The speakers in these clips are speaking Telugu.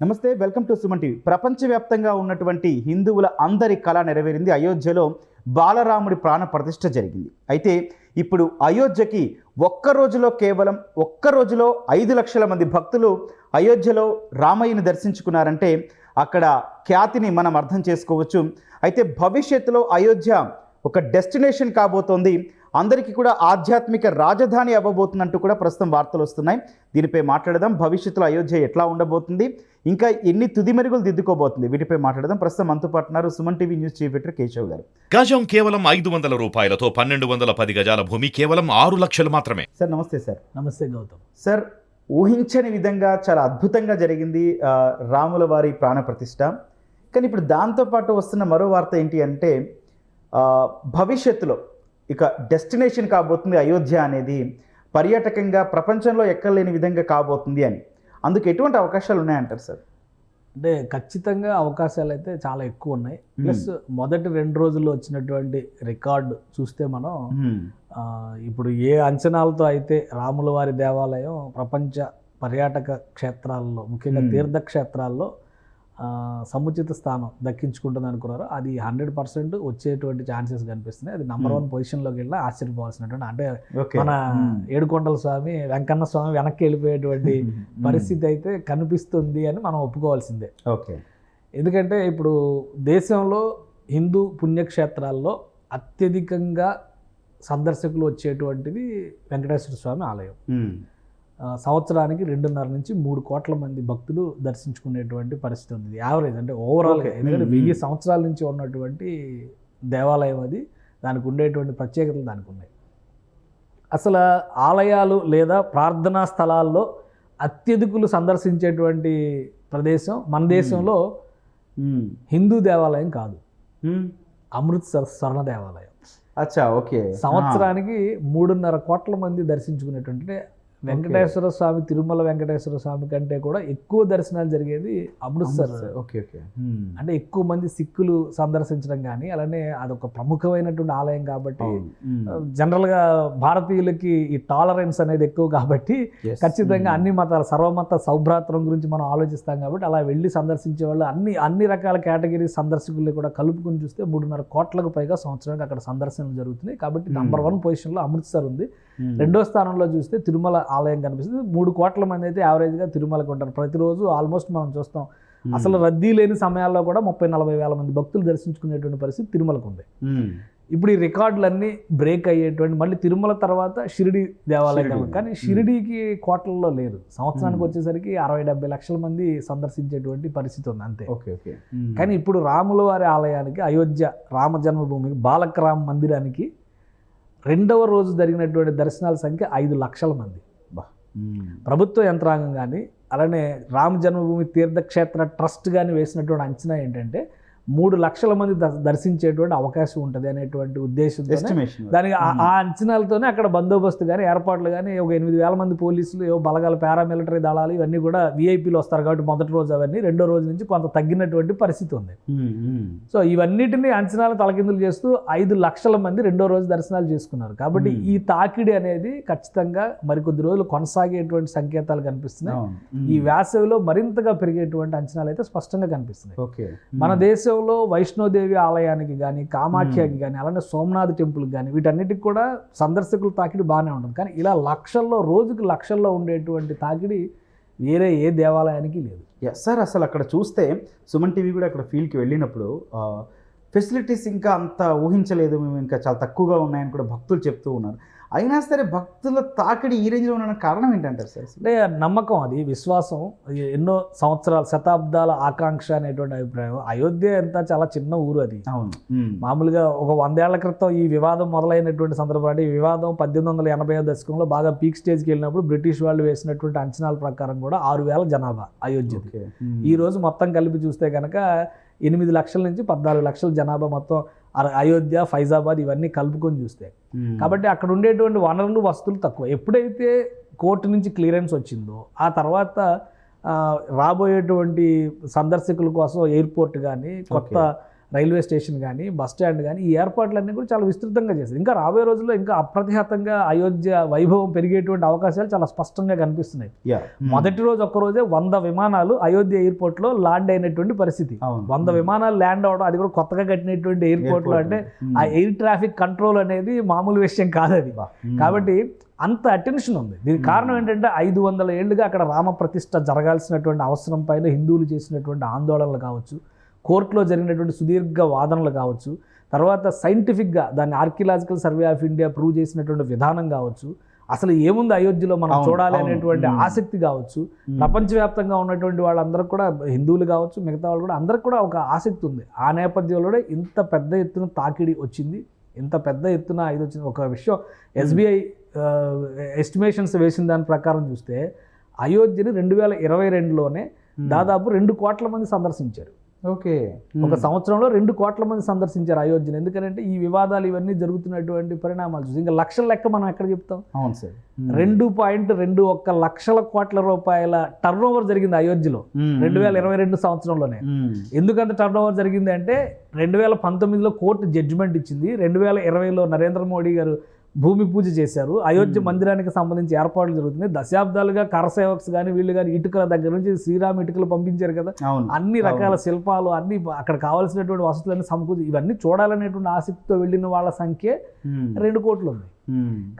నమస్తే వెల్కమ్ టు సుమన్ టీవీ. ప్రపంచవ్యాప్తంగా ఉన్నటువంటి హిందువుల అందరి కళ నెరవేరింది. అయోధ్యలో బాలరాముడి ప్రాణ ప్రతిష్ఠ జరిగింది. అయితే ఇప్పుడు అయోధ్యకి ఒక్క రోజులో కేవలం ఒక్క రోజులో ఐదు లక్షల మంది భక్తులు అయోధ్యలో రామయ్యని దర్శించుకున్నారంటే అక్కడ ఖ్యాతిని మనం అర్థం చేసుకోవచ్చు. అయితే భవిష్యత్తులో అయోధ్య ఒక డెస్టినేషన్ కాబోతోంది. అందరికీ కూడా ఆధ్యాత్మిక రాజధాని అవ్వబోతుందంటూ కూడా ప్రస్తుతం వార్తలు వస్తున్నాయి. దీనిపై మాట్లాడదాం. భవిష్యత్తులో అయోధ్య ఎట్లా ఉండబోతుంది? ఇంకా ఎన్ని తుది మెరుగులు దిద్దుకోబోతుంది? వీటిపై మాట్లాడదాం. ప్రస్తుతం మనతో పాటు ఉన్నారు Suman TV news chief editor Keshav గారు. గజం కేవలం ఐదు వందల రూపాయలతో పన్నెండు వందల పది గజాల భూమి కేవలం ఆరు లక్షలు మాత్రమే. సార్ నమస్తే సార్. నమస్తే గౌతమ్. సార్ ఊహించని విధంగా చాలా అద్భుతంగా జరిగింది రాముల వారి ప్రాణ ప్రతిష్ట. కానీ ఇప్పుడు దాంతోపాటు వస్తున్న మరో వార్త ఏంటి అంటే ఆ, భవిష్యత్తులో ఇక డెస్టినేషన్ కాబోతుంది అయోధ్య అనేది. పర్యాటకంగా ప్రపంచంలో ఎక్కలేని విధంగా కాబోతుంది అని. అందుకు ఎటువంటి అవకాశాలు ఉన్నాయంటారు సార్? అంటే ఖచ్చితంగా అవకాశాలు అయితే చాలా ఎక్కువ ఉన్నాయి ప్లస్ మొదటి రెండు రోజుల్లో వచ్చినటువంటి రికార్డు చూస్తే మనం. ఆ, ఇప్పుడు ఏ అంచనాలతో అయితే రాముల వారి దేవాలయం ప్రపంచ పర్యాటక క్షేత్రాల్లో ముఖ్యంగా Hmm. తీర్థక్షేత్రాల్లో సముచిత స్థానం దక్కించుకుంటుంది అనుకున్నారో అది హండ్రెడ్ పర్సెంట్ వచ్చేటువంటి ఛాన్సెస్ కనిపిస్తున్నాయి అది నంబర్ Hmm. వన్ పొజిషన్లోకి వెళ్ళినా ఆశ్చర్యపోవాల్సినటువంటి అంటే మన మ్మ్. ఏడుకొండల స్వామి వెంకన్న స్వామి వెనక్కి వెళ్ళిపోయేటువంటి మ్మ్. పరిస్థితి అయితే కనిపిస్తుంది అని మనం ఒప్పుకోవాల్సిందే ఓకే ఎందుకంటే ఇప్పుడు దేశంలో హిందూ పుణ్యక్షేత్రాల్లో అత్యధికంగా సందర్శకులు వచ్చేటువంటిది వెంకటేశ్వర స్వామి ఆలయం. ఆ, సంవత్సరానికి రెండున్నర నుంచి మూడు కోట్ల మంది భక్తులు దర్శించుకునేటువంటి పరిస్థితి ఉంది యావరేజ్ అంటే ఓవరాల్ Okay. ఎందుకంటే Mm, వెయ్యి. సంవత్సరాల నుంచి ఉన్నటువంటి దేవాలయం అది దానికి ఉండేటువంటి ప్రత్యేకతలు దానికి ఉన్నాయి అసలు ఆలయాలు లేదా ప్రార్థనా స్థలాల్లో అత్యధికులు సందర్శించేటువంటి ప్రదేశం మన దేశంలో మ్మ్. హిందూ దేవాలయం కాదు. అమృత్సర్ స్వర్ణ దేవాలయం అచ్చా ఓకే సంవత్సరానికి మూడున్నర కోట్ల మంది దర్శించుకునేటువంటి వెంకటేశ్వర స్వామి తిరుమల వెంకటేశ్వర స్వామి కంటే కూడా ఎక్కువ దర్శనాలు జరిగేది అమృత్సర్ ఓకే ఓకే మ్మ్. అంటే ఎక్కువ మంది సిక్కులు సందర్శించడం కానీ అలానే అదొక ప్రముఖమైనటువంటి ఆలయం కాబట్టి. మ్మ్. జనరల్గా భారతీయులకి ఈ టాలరెన్స్ అనేది ఎక్కువ కాబట్టి. ఖచ్చితంగా. అన్ని మతాల సర్వమత సౌభ్రాత్రం గురించి మనం ఆలోచిస్తాం కాబట్టి అలా వెళ్ళి సందర్శించే వాళ్ళు అన్ని అన్ని రకాల కేటగిరీ సందర్శకుల్ని కూడా కలుపుకుని చూస్తే మూడున్నర కోట్లకు పైగా సంవత్సరానికి అక్కడ సందర్శనలు జరుగుతున్నాయి కాబట్టి Hmm. నంబర్ వన్ పొజిషన్లో అమృత్సర్ ఉంది. రెండో స్థానంలో చూస్తే తిరుమల ఆలయం కనిపిస్తుంది మూడు కోట్ల మంది అయితే యావరేజ్గా తిరుమలకు ఉంటారు ప్రతిరోజు ఆల్మోస్ట్ మనం చూస్తాం మ్మ్. అసలు రద్దీ లేని సమయాల్లో కూడా ముప్పై నలభై వేల మంది భక్తులు దర్శించుకునేటువంటి పరిస్థితి తిరుమలకు ఉంది మ్మ్. ఇప్పుడు ఈ రికార్డులన్నీ బ్రేక్ అయ్యేటువంటి మళ్ళీ తిరుమల తర్వాత షిరిడి దేవాలయం. కానీ షిరిడీకి కోట్లలో లేరు సంవత్సరానికి Hmm. వచ్చేసరికి అరవై డెబ్బై లక్షల మంది సందర్శించేటువంటి పరిస్థితి ఉంది అంతే ఓకే ఓకే. కానీ ఇప్పుడు రాముల వారి ఆలయానికి అయోధ్య రామ జన్మభూమికి బాలకరామ్ మందిరానికి రెండవ రోజు జరిగినటువంటి దర్శనాల సంఖ్య ఐదు లక్షల మంది. ప్రభుత్వ యంత్రాంగం కానీ అలానే రామ జన్మభూమి తీర్థక్షేత్ర ట్రస్ట్ కానీ వేసినటువంటి అంచనా ఏంటంటే మూడు లక్షల మంది దర్శించేటువంటి అవకాశం ఉంటుంది అనేటువంటి ఉద్దేశంతో ఎస్టిమేషన్ దానికి ఆ- ఆ అంచనాలతోనే అక్కడ బందోబస్తు కానీ ఏర్పాట్లు కానీ ఒక ఎనిమిది వేల మంది పోలీసులు ఏవో బలగాలు పారామిలిటరీ దళాలు ఇవన్నీ కూడా విఐపీలు వస్తారు కాబట్టి మొదటి రోజు అవన్నీ రెండో రోజు నుంచి కొంత తగ్గినటువంటి పరిస్థితి ఉంది మ్మ్. మ్మ్. సో ఇవన్నిటిని అంచనాలు తలకిందులు చేస్తూ ఐదు లక్షల మంది రెండో రోజు దర్శనాలు చేసుకున్నారు కాబట్టి Hmm. ఈ తాకిడి అనేది ఖచ్చితంగా మరికొద్ది రోజులు కొనసాగేటువంటి సంకేతాలు కనిపిస్తున్నాయి. ఈ వేసవిలో మరింతగా పెరిగేటువంటి అంచనాలు అయితే స్పష్టంగా కనిపిస్తున్నాయి మన మ్మ్. దేశంలో వైష్ణోదేవి ఆలయానికి కానీ కామాఖ్యకి కానీ అలానే సోమనాథ్ టెంపుల్కి కానీ వీటన్నిటికి కూడా సందర్శకుల తాకిడి బాగానే ఉంటుంది. కానీ ఇలా లక్షల్లో రోజుకి లక్షల్లో ఉండేటువంటి తాకిడి వేరే ఏ దేవాలయానికి లేదు. యా, సార్ అసలు అక్కడ చూస్తే సుమన్ టీవీ కూడా అక్కడ ఫీల్డ్కి వెళ్ళినప్పుడు ఫెసిలిటీస్ ఇంకా అంత ఊహించలేదు మేము ఇంకా చాలా తక్కువగా ఉన్నాయని కూడా భక్తులు చెప్తూ ఉన్నారు. అయినా సరే భక్తుల తాకిడి ఈ రేంజ్లో ఉండడానికి కారణం ఏంటంటారు సార్? అంటే నమ్మకం అది విశ్వాసం. ఎన్నో సంవత్సరాల శతాబ్దాల ఆకాంక్ష అనేటువంటి అభిప్రాయం. అయోధ్య ఎంత చాలా చిన్న ఊరు అది. అవును. మ్మ్. మామూలుగా ఒక వందేళ్ళ క్రితం ఈ వివాదం మొదలైనటువంటి సందర్భం అంటే ఈ వివాదం పద్దెనిమిది వందల ఎనభై దశకంలో బాగా పీక్ స్టేజ్కి వెళ్ళినప్పుడు బ్రిటిష్ వాళ్ళు వేసినటువంటి అంచనాల ప్రకారం కూడా ఆరు వేల జనాభా. ఈ రోజు మొత్తం కలిపి చూస్తే కనుక ఎనిమిది లక్షల నుంచి పద్నాలుగు లక్షల జనాభా మొత్తం అయోధ్య ఫైజాబాద్ ఇవన్నీ కలుపుకొని చూస్తే. కాబట్టి అక్కడ ఉండేటువంటి వనరులు వస్తువులు తక్కువ. ఎప్పుడైతే కోర్టు నుంచి క్లియరెన్స్ వచ్చిందో ఆ తర్వాత రాబోయేటువంటి సందర్శకుల కోసం ఎయిర్పోర్ట్ కానీ కొత్త రైల్వే స్టేషన్ కానీ బస్ స్టాండ్ కానీ ఈ ఏర్పాట్లన్నీ కూడా చాలా విస్తృతంగా చేశారు. ఇంకా రాబోయే రోజుల్లో ఇంకా అప్రతిహతంగా అయోధ్య వైభవం పెరిగేటువంటి అవకాశాలు చాలా స్పష్టంగా కనిపిస్తున్నాయి. యా మొదటి రోజు ఒక్క రోజే వంద విమానాలు అయోధ్య ఎయిర్పోర్ట్లో ల్యాండ్ అయినటువంటి పరిస్థితి. వంద విమానాలు ల్యాండ్ అవడం అది కూడా కొత్తగా కట్టినటువంటి ఎయిర్పోర్ట్లో అంటే ఆ ఎయిర్ ట్రాఫిక్ కంట్రోల్ అనేది మామూలు విషయం కాదు అది. కాబట్టి అంత అటెన్షన్ ఉంది. దీనికి కారణం ఏంటంటే ఐదు వందల ఏళ్ళుగా అక్కడ రామ ప్రతిష్ట జరగాల్సినటువంటి అవసరం పైన హిందువులు చేసినటువంటి ఆందోళనలు కావచ్చు. కోర్టులో జరిగినటువంటి సుదీర్ఘ వాదనలు కావచ్చు తర్వాత సైంటిఫిక్గా దాన్ని archaeological survey of India prove చేసినటువంటి విధానం కావచ్చు అసలు ఏముంది అయోధ్యలో మనం చూడాలి. అనేటువంటి. ఆసక్తి కావచ్చు ప్రపంచవ్యాప్తంగా ఉన్నటువంటి వాళ్ళందరూ కూడా హిందువులు కావచ్చు మిగతా వాళ్ళు కూడా అందరికి కూడా ఒక ఆసక్తి ఉంది. ఆ నేపథ్యంలోనే ఇంత పెద్ద ఎత్తున తాకిడి వచ్చింది ఇంత పెద్ద ఎత్తున ఇది వచ్చింది. ఒక విషయం ఎస్బీఐ ఎస్టిమేషన్స్ వేసిన దాని ప్రకారం చూస్తే అయోధ్యని రెండు వేల ఇరవై రెండులోనే దాదాపు రెండు కోట్ల మంది సందర్శించారు. ఓకే. ఒక సంవత్సరంలో రెండు కోట్ల మంది సందర్శించారు అయోధ్యని. ఎందుకంటే ఈ వివాదాలు ఇవన్నీ జరుగుతున్నటువంటి పరిణామాలు చూసి ఇంకా లక్షల లెక్క మనం ఎక్కడ చెప్తాం? అవును సార్. రెండు పాయింట్ రెండు ఒక్క లక్షల కోట్ల రూపాయల టర్న్ ఓవర్ జరిగింది అయోధ్యలో రెండు వేల ఇరవై రెండు సంవత్సరంలోనే. ఎందుకంత టర్న్ ఓవర్ జరిగింది అంటే రెండు వేల పంతొమ్మిదిలో కోర్టు జడ్జిమెంట్ ఇచ్చింది. రెండు వేల ఇరవైలో నరేంద్ర మోడీ గారు భూమి పూజ చేశారు అయోధ్య మందిరానికి సంబంధించి ఏర్పాట్లు జరుగుతున్నాయి దశాబ్దాలుగా కరసేవక్స్ కానీ వీళ్ళు కానీ ఇటుకల దగ్గర నుంచి శ్రీరామ్ ఇటుకలు పంపించారు కదా అన్ని రకాల శిల్పాలు అన్ని అక్కడ కావాల్సినటువంటి వసతులన్నీ సమకూర్చి ఇవన్నీ చూడాలనేటువంటి ఆసక్తితో వెళ్ళిన వాళ్ళ సంఖ్య. రెండు కోట్లు ఉంది.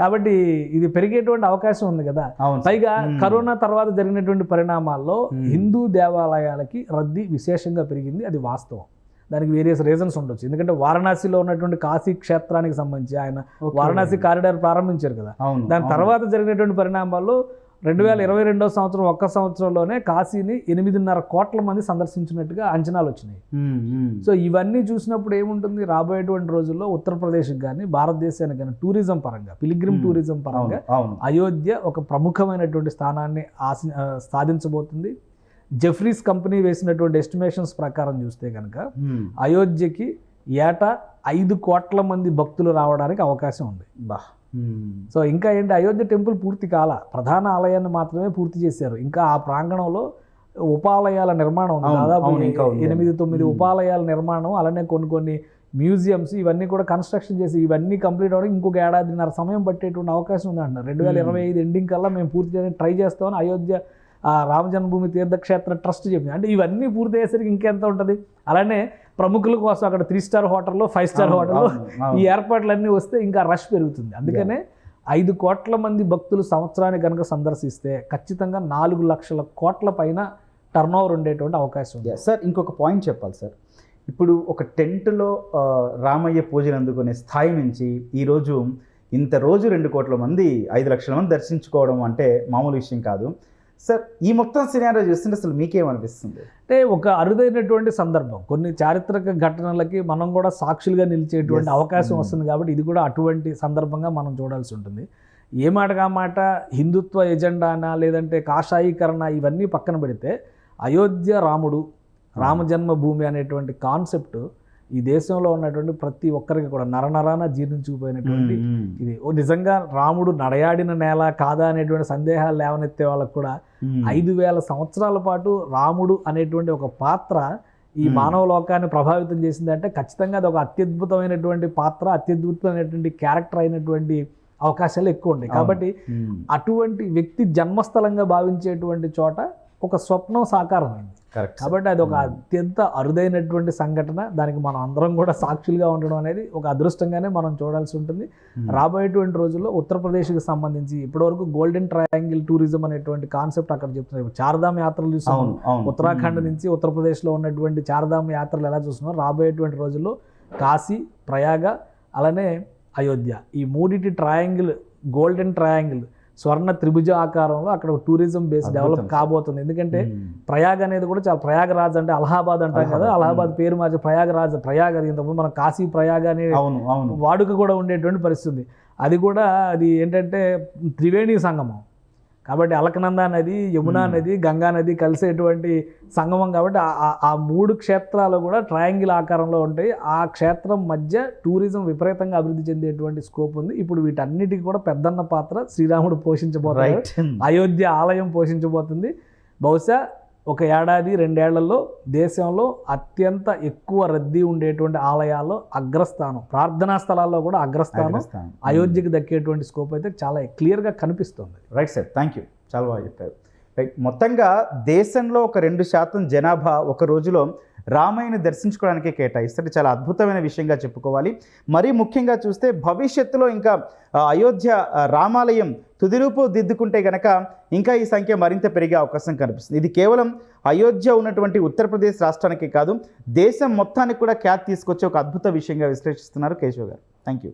కాబట్టి ఇది పెరిగేటువంటి అవకాశం ఉంది కదా. పైగా. కరోనా తర్వాత జరిగినటువంటి పరిణామాల్లో. హిందూ దేవాలయాలకి రద్దీ విశేషంగా పెరిగింది అది వాస్తవం దానికి వేరియస్ రీజన్స్ ఉండొచ్చు ఎందుకంటే వారణాసిలో ఉన్నటువంటి కాశీ క్షేత్రానికి సంబంధించి ఆయన. వారణాసి కారిడార్ ప్రారంభించారు కదా దాని. తర్వాత జరిగినటువంటి పరిణామాల్లో రెండు వేల ఇరవై రెండో సంవత్సరం ఒక్క సంవత్సరంలోనే కాశీని ఎనిమిదిన్నర కోట్ల మంది సందర్శించినట్టుగా అంచనాలు వచ్చినాయి. సో ఇవన్నీ చూసినప్పుడు ఏముంటుంది రాబోయేటువంటి రోజుల్లో ఉత్తరప్రదేశ్కి కానీ భారతదేశానికి కానీ టూరిజం పరంగా పిలిగ్రిమ్. టూరిజం పరంగా అయోధ్య ఒక ప్రముఖమైనటువంటి స్థానాన్ని ఆశ సాధించబోతుంది జెఫ్రీస్ కంపెనీ వేసినటువంటి ఎస్టిమేషన్స్ ప్రకారం చూస్తే కనుక. అయోధ్యకి ఏటా ఐదు కోట్ల మంది భక్తులు రావడానికి అవకాశం ఉంది బా. సో ఇంకా ఏంటి అయోధ్య టెంపుల్ పూర్తి కాల ప్రధాన ఆలయాన్ని మాత్రమే పూర్తి చేశారు ఇంకా ఆ ప్రాంగణంలో ఉపాలయాల నిర్మాణం దాదాపు. ఎనిమిది తొమ్మిది మ్మ్. ఉపాలయాల నిర్మాణం అలానే కొన్ని కొన్ని మ్యూజియంస్ ఇవన్నీ కూడా కన్స్ట్రక్షన్ చేసి ఇవన్నీ కంప్లీట్ అవ్వడానికి ఇంకొక ఏడాదిన్నర సమయం పట్టేటువంటి అవకాశం ఉంది అంటున్నారు రెండు వేల ఇరవై ఐదు ఎండింగ్ కల్లా మేము పూర్తి చేయడానికి ట్రై చేస్తామని అయోధ్య ఆ రామ జన్మభూమి తీర్థక్షేత్ర ట్రస్ట్ చెప్పింది అంటే ఇవన్నీ పూర్తి అయ్యేసరికి ఇంకెంత ఉంటుంది? అలానే ప్రముఖుల కోసం అక్కడ త్రీ స్టార్ హోటల్లో ఫైవ్ స్టార్ హోటల్లో. ఈ ఏర్పాట్లన్నీ వస్తే ఇంకా రష్ పెరుగుతుంది. అందుకనే ఐదు కోట్ల మంది భక్తులు సంవత్సరానికి కనుక సందర్శిస్తే ఖచ్చితంగా నాలుగు లక్షల కోట్ల పైన టర్న్ ఓవర్ ఉండేటువంటి అవకాశం ఉంది. సార్ ఇంకొక పాయింట్ చెప్పాలి సార్ ఇప్పుడు ఒక టెంట్లో రామయ్య పూజలు అందుకునే స్థాయి నుంచి ఈరోజు ఇంత రోజు రెండు కోట్ల మంది ఐదు లక్షల మంది దర్శించుకోవడం అంటే మామూలు విషయం కాదు. సార్ ఈ మొత్తం సినారో చూస్తుంటే అసలు మీకేమనిపిస్తుంది? అంటే ఒక అరుదైనటువంటి సందర్భం. కొన్ని చారిత్రక ఘటనలకి మనం కూడా సాక్షులుగా నిలిచేటువంటి. అవకాశం Mm. వస్తుంది కాబట్టి ఇది కూడా అటువంటి సందర్భంగా మనం చూడాల్సి ఉంటుంది. ఏ మాటగా మాట హిందుత్వ ఎజెండానా లేదంటే కాషాయీకరణ ఇవన్నీ పక్కన పెడితే అయోధ్య రాముడు రామ జన్మభూమి అనేటువంటి కాన్సెప్ట్ ఈ దేశంలో ఉన్నటువంటి ప్రతి ఒక్కరికి కూడా నరనరాన జీర్ణించుకుపోయినటువంటి ఇది. ఓ నిజంగా రాముడు నడయాడిన నేల కాదా అనేటువంటి సందేహాలు లేవనెత్తే వాళ్ళకు కూడా ఐదు వేల సంవత్సరాల పాటు రాముడు అనేటువంటి ఒక పాత్ర ఈ Hmm. మానవ లోకాన్ని ప్రభావితం చేసిందంటే ఖచ్చితంగా అది ఒక అత్యద్భుతమైనటువంటి పాత్ర అత్యద్భుతమైనటువంటి క్యారెక్టర్ అయినటువంటి అవకాశాలు ఎక్కువ ఉన్నాయి. కాబట్టి అటువంటి వ్యక్తి జన్మస్థలంగా భావించేటువంటి చోట ఒక స్వప్నం సాకారమైంది. కరెక్ట్ కాబట్టి అది ఒక Hmm. అత్యంత అరుదైనటువంటి సంఘటన. దానికి మనం అందరం కూడా సాక్షులుగా ఉండడం అనేది ఒక అదృష్టంగానే మనం చూడాల్సి ఉంటుంది. రాబోయేటువంటి రోజుల్లో ఉత్తరప్రదేశ్కి సంబంధించి ఇప్పటివరకు గోల్డెన్ ట్రయాంగిల్ టూరిజం అనేటువంటి కాన్సెప్ట్ అక్కడ చెప్తున్నారు. చార్ధామ్ యాత్రలు చూసాం ఉత్తరాఖండ్ నుంచి ఉత్తరప్రదేశ్లో ఉన్నటువంటి చార్ధామ్ యాత్రలు ఎలా చూస్తున్నాం? రాబోయేటువంటి రోజుల్లో కాశీ ప్రయాగ అలానే అయోధ్య. ఈ మూడిటి ట్రయాంగిల్ గోల్డెన్ ట్రయాంగిల్ స్వర్ణ త్రిభుజ ఆకారంలో అక్కడ టూరిజం బేస్ డెవలప్. కాబోతుంది. ఎందుకంటే. ప్రయాగ్ అనేది కూడా చాలా ప్రయాగరాజ్ అంటే అలహాబాద్ అంటాం కదా. అలహాబాద్. పేరు మార్చి ప్రయాగరాజ్ ప్రయాగ అది ఇంతకుముందు మనం కాశీ ప్రయాగ అనే అవును అవును. వాడుక కూడా ఉండేటువంటి పరిస్థితి. అది కూడా అది ఏంటంటే త్రివేణి సంగమం. కాబట్టి అలకనంద నది యమునా. నది గంగా నది కలిసేటువంటి సంగమం కాబట్టి ఆ- మూడు క్షేత్రాలు కూడా ట్రయాంగిల్ ఆకారంలో ఉంటాయి. ఆ క్షేత్రం మధ్య టూరిజం విపరీతంగా అభివృద్ధి చెందేటువంటి స్కోప్ ఉంది. ఇప్పుడు వీటన్నిటికీ కూడా పెద్దన్న పాత్ర శ్రీరాముడు పోషించబోతున్నారు రైట్ అయోధ్య ఆలయం పోషించబోతుంది. బహుశా ఒక ఏడాది రెండేళ్ళలో దేశంలో అత్యంత ఎక్కువ రద్దీ ఉండేటువంటి ఆలయాల్లో అగ్రస్థానం ప్రార్థనా స్థలాల్లో కూడా అగ్రస్థానం. అయోధ్యకి దక్కేటువంటి స్కోప్ అయితే చాలా క్లియర్గా కనిపిస్తుంది. రైట్ సార్ థ్యాంక్ యూ చాలా బాగా చెప్పారు. రైట్ మొత్తంగా దేశంలో ఒక రెండు శాతం జనాభా ఒక రోజులో రామాయణ దర్శించుకోవడానికే కేటాయిస్తారు. చాలా అద్భుతమైన విషయంగా చెప్పుకోవాలి. మరీ ముఖ్యంగా చూస్తే భవిష్యత్తులో ఇంకా అయోధ్య రామాలయం తుదిరూపు దిద్దుకుంటే గనక ఇంకా ఈ సంఖ్య మరింత పెరిగే అవకాశం కనిపిస్తుంది. ఇది కేవలం అయోధ్య ఉన్నటువంటి ఉత్తరప్రదేశ్ రాష్ట్రానికి కాదు దేశం మొత్తానికి కూడా ఖ్యాతి తీసుకొచ్చే ఒక అద్భుత విషయంగా విశ్లేషిస్తున్నారు కేశవ్ గారు. Thank you